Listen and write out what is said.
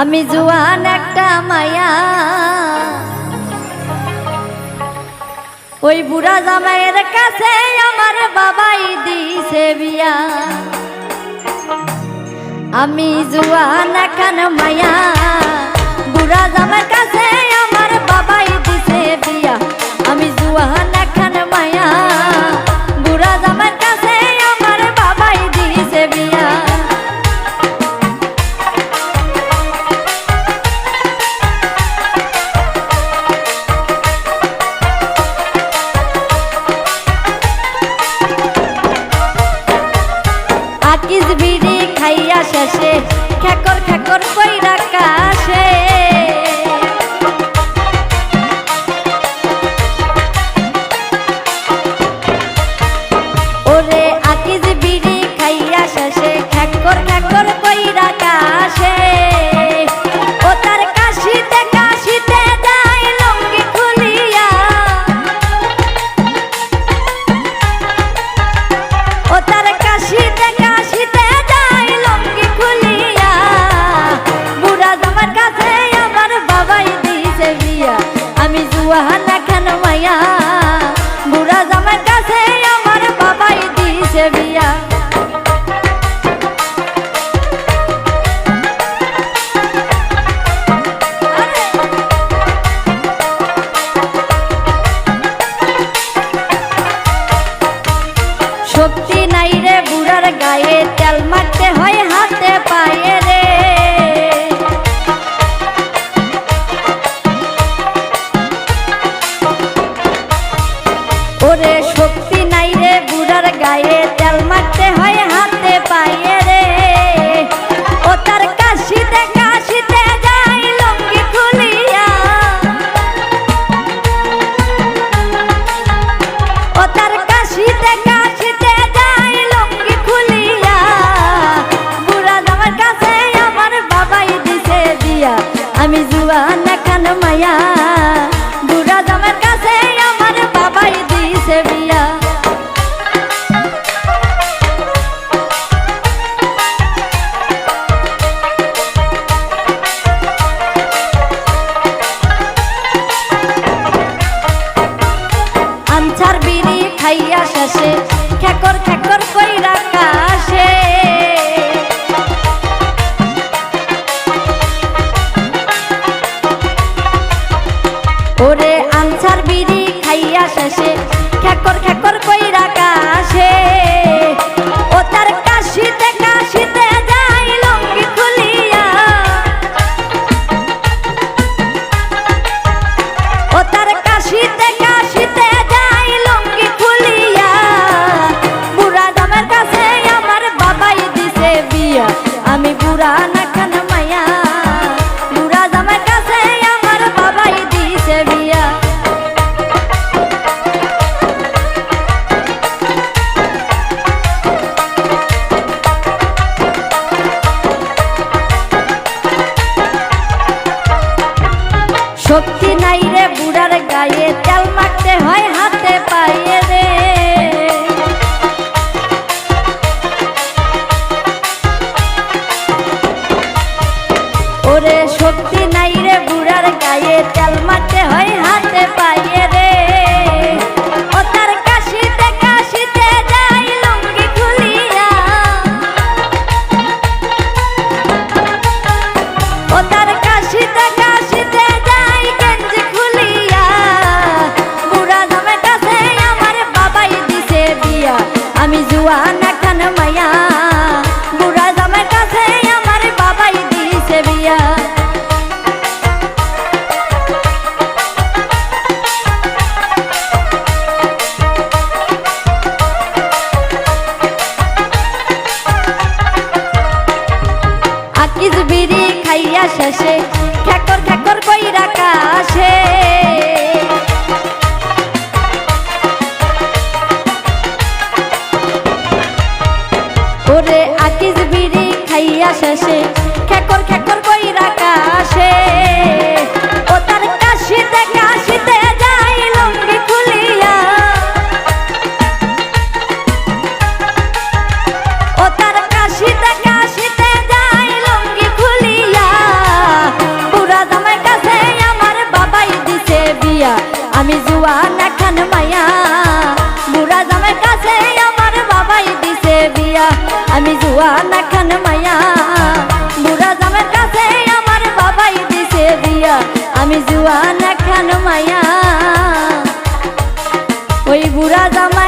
আমি জুয়ান একটা মায়া। ওই বুড়া জামাইয়ের কাছে আমার বাবাই দিছে বিয়া। আমি জুয়ান এখন মায়া। বুড়া জামাইয়ের কাছে শেষে খ্যাকর খ্যাকর কইরা খাইয়া শেষে খেকর খেকর কইরা কাশে শক্তি নাই রে বুড়ার গায়ে, তেল মাখতে হয় হাতে পায়ে রে। ওরে শক্তি নাই রে বুড়ার গায়ে, তেল মাখতে হয় হাতে পায়ে আমি জুয়ান এখন মায়া বুড়া জামের কাছে আমার বাবাই দিছে বিয়া। বিড়ি খাইয়া শেষে, খেকর খেকর কইরা কাশে। শেষে খেকর খেকর কইরা কাশে। ও তার কাশিতে কাশিতে যাই লঙ্গি খুলিয়া। ও তার কাশিতে কাশিতে যাই লঙ্গি খুলিয়া। পুরা জামাই কাছে আমার বাবাই দিছে বিয়া। আমি জুয়া খান মায়া। বুড়া জামাই কাছে আমার বাবাই দিছে বিয়া। আমি জুয়ান খান কালা জামা